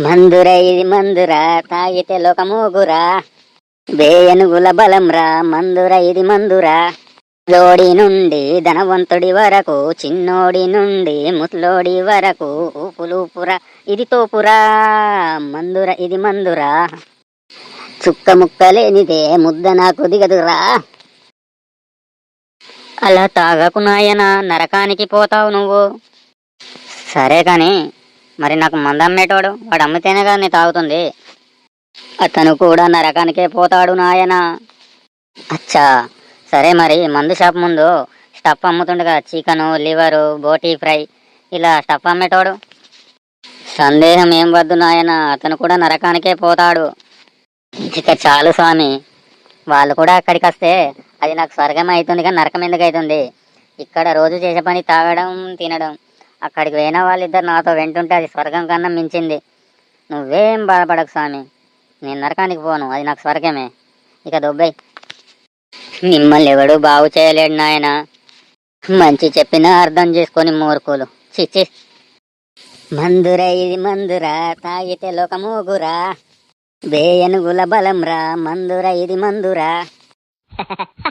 మందుర ఇది తాగితే లోకమోగురా. వేయనుగుల బలంరా మందుర ఇది మందురా. లోడి నుండి ధనవంతుడి వరకు చిన్నోడి నుండి ముసలోడి వరకు ఊపులూపురా ఇది తోపురా మందుర ఇది మందురా. చుక్క ముక్కలేనిదే ముద్ద నాకు దిగదురా. అలా తాగకు నాయనా నరకానికి పోతావు నువ్వు. సరే కానీ మరి నాకు మందు అమ్మేటోడు వాడు అమ్మితేనే కదా నేను తాగుతుంది. అతను కూడా నరకానికే పోతాడు నాయనా. అచ్చా. సరే మరి మందు షాప్ ముందు స్టఫ్ అమ్ముతుండగా చికెను లివరు బోటీ ఫ్రై ఇలా స్టఫ్ అమ్మేటోడు. సందేహం ఏం వద్దు నాయన. అతను కూడా నరకానికే పోతాడు. ఇక చాలు స్వామి. వాళ్ళు కూడా అక్కడికి వస్తే అది నాకు స్వర్గం అవుతుంది కానీ నరకం ఎందుకు అవుతుంది? ఇక్కడ రోజు చేసే పని తాగడం తినడం. అక్కడికి పోయిన వాళ్ళిద్దరు నాతో వెంటుంటే అది స్వర్గం కన్నా మించింది. నువ్వేం బాధపడకు స్వామి. నేను నరకానికి పోను. అది నాకు స్వర్గమే. ఇక దొబ్బై. మిమ్మల్ని ఎవడు బాగు చేయలేడు నాయన. మంచి చెప్పినా అర్థం చేసుకొని మూర్ఖులు. చిచ్చి మందుర ఇది మందురా. తాగితే లోకమోగురా వేయనుగుల బలంరా. మందురా ఇది మందురా.